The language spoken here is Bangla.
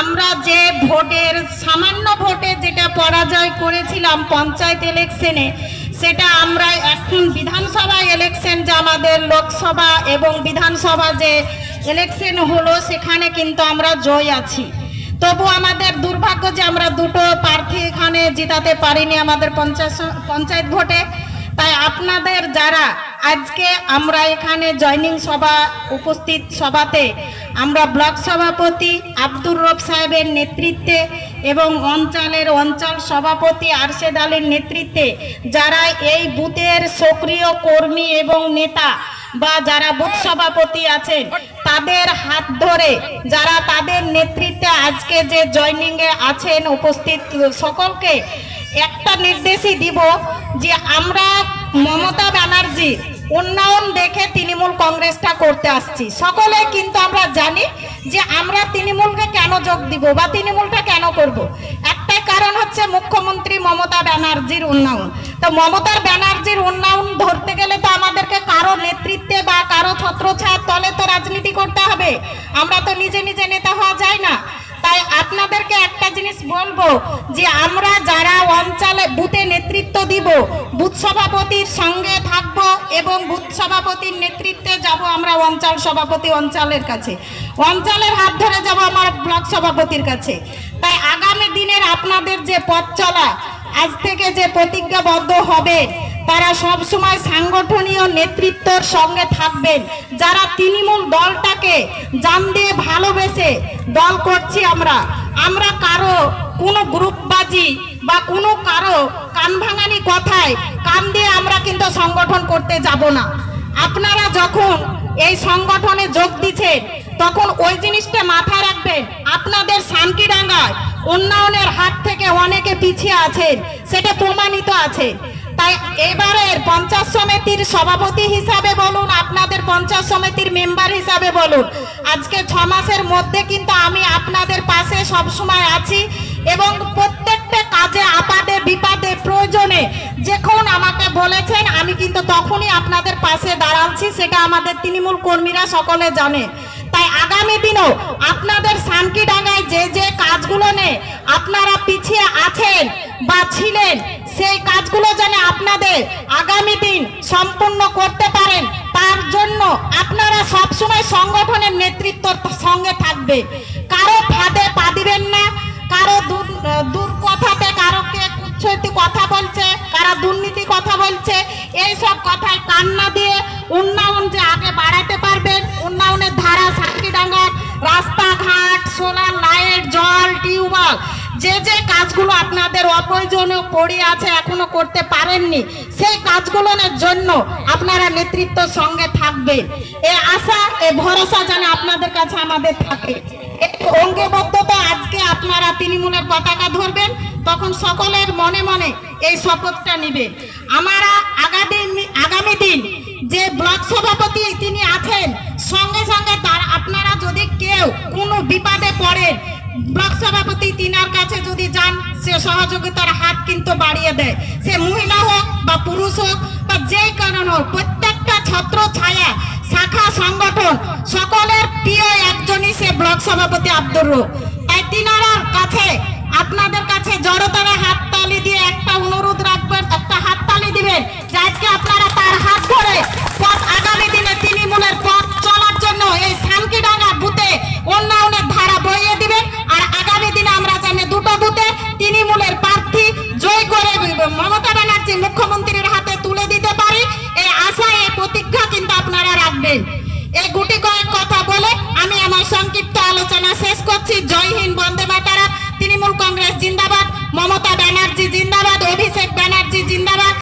আমরা যে ভোটের, সামান্য ভোটে যেটা পরাজয় করেছিলাম পঞ্চায়েত ইলেকশনে সেটা আমরা এখন বিধানসভা ইলেকশন যে আমাদের লোকসভা এবং বিধানসভা যে ইলেকশন হলো, সেখানে কিন্তু আমরা জয় আছি। তবু আমাদের দুর্ভাগ্য যে আমরা দুটো প্রার্থী এখানে জিতাতে পারিনি আমাদের পঞ্চায়েত পঞ্চায়েত ভোটে। তাই আপনাদের যারা আজকে আমরা এখানে জয়নিং সভা, উপস্থিত সভাতে আমরা ব্লক সভাপতি আব্দুর রব সাহেবের নেতৃত্বে এবং অঞ্চলের অঞ্চল সভাপতি আরশেদ আলীর নেতৃত্বে যারা এই বুথের সক্রিয় কর্মী এবং নেতা বা যারা বুথ সভাপতি আছেন, তাদের হাত ধরে যারা তাদের নেতৃত্বে আজকে যে জয়নিংয়ে আছেন উপস্থিত সকলকে একটা নির্দেশই দিব যে আমরা মমতা ব্যানার্জি উন্নয়ন দেখে তৃণমূল কংগ্রেসটা করতে আসছি। সকলে কিন্তু আমরা জানি যে আমরা তৃণমূলকে কেন যোগ দিব বা তৃণমূলটা কেন করব। একটাই কারণ হচ্ছে মুখ্যমন্ত্রী মমতা ব্যানার্জির উন্নয়ন। তো মমতার ব্যানার্জির উন্নয়ন ধরতে গেলে তো আমাদেরকে কারও নেতৃত্বে বা কারও ছত্রছায়ার তলে তো রাজনীতি করতে হবে। আমরা তো নিজে নিজে নেতা হওয়া যায় না। তাই আপনাদেরকে একটা জিনিস বলব যে আমরা যারা অঞ্চলে বুথে নেতৃত্ব দিব, বুথ সভাপতির সঙ্গে থাকব এবং বুথ সভাপতির নেতৃত্বে যাব আমরা অঞ্চল সভাপতি অঞ্চলের কাছে। অঞ্চলের হাত ধরে যাব আমার ব্লক সভাপতির কাছে। তাই আগামী দিনের আপনাদের যে পথ চলা, আজ থেকে যে প্রতিজ্ঞাবদ্ধ হবে তারা সব সময় সাংগঠনীয় নেতৃত্বর সঙ্গে থাকবেন। যারা তৃণমূল দলটাকে জান দিয়ে ভালোবেসে দল করছি আমরা আমরা কারও কোনো গ্রুপবাজি বা কোনো কারও কান ভাঙানি কথায় কান দিয়ে আমরা কিন্তু সংগঠন করতে যাব না। আপনারা যখন এই সংগঠনে যোগ দিচ্ছেন, তখন ওই জিনিসটা মাথায় রাখবেন, আপনাদের শান্তিডাঙ্গায় উন্নয়নের হাত থেকে অনেকে পিছিয়ে আছেন, সেটা প্রমাণিত আছে। তাই এবারের পঞ্চায়েত সমিতির সভাপতি হিসাবে বলুন, আপনাদের পঞ্চায়েত সমিতির মেম্বার হিসাবে বলুন। আজকে ছ মাসের মধ্যে কিন্তু আমি আপনাদের পাশে সব সময় আছি এবং প্রত্যেকটা কাজে আপাদে, বিপাদে, প্রয়োজনে যখন আমাকে বলেছেন, আমি কিন্তু তখনই আপনাদের পাশে দাঁড়াচ্ছি সেটা আমাদের তৃণমূল কর্মীরা সকলে জানে। তাই আগামী দিনও আপনাদের শান্তিডাঙ্গায় যে যে কাজগুলো নিয়ে আপনারা পিছিয়ে আছেন বা ছিলেন সেই কাজগুলো যেন আপনাদের আগামী দিন সম্পূর্ণ করতে পারেন। তার জন্য আপনারা সবসময় সংগঠনের নেতৃত্বর সঙ্গে থাকবে। কারও ফাঁদে পা দিবেন না, কারও দূর কথাতে কারোকে কুচ্ছতি কথা বলছে, কারা দুর্নীতি কথা বলছে, এই সব কথায় কান না দিয়ে উন্নয়ন যে আগে বাড়াতে পারবেন, উন্নয়নের ধারা সাক্ষীডাঙ্গার রাস্তাঘাট, সোলার লাইট, জল, টিউবওয়েল যে যে কাজগুলো আপনাদের অপ্রয়োজনীয় পড়ে আছে, এখনও করতে পারেননি, সেই কাজগুলোর জন্য আপনারা নেতৃত্ব সঙ্গে থাকবেন। এ আশা, এ ভরসা যেন আপনাদের কাছে আমাদের থাকে। অঙ্গবদ্ধতা আজকে আপনারা তৃণমূলের পতাকা ধরবেন, তখন সকলের মনে মনে এই শপথটা নিবে আমরা আগামী আগামী দিন যে ব্লক সভাপতি তিনি আছেন, সঙ্গে সঙ্গে তার, আপনারা যদি কেউ কোনো বিপদে পড়েন ব্লক সভাপতি তিনার কাছে যদি যান, সে সহযোগিতার হাত কিন্তু বাড়িয়ে দেয়। সে মহিলা হোক বা পুরুষ হোক, বা যে কারণ হোক, প্রত্যেকটা ছাত্র ছায়া, শাখা সংগঠন, সকলের প্রিয় একজনই সে ব্লক সভাপতি আব্দুর তাই তিনার কাছে, আপনাদের কাছে জড়তারা মমতা ব্যানার্জি মুখ্যমন্ত্রীর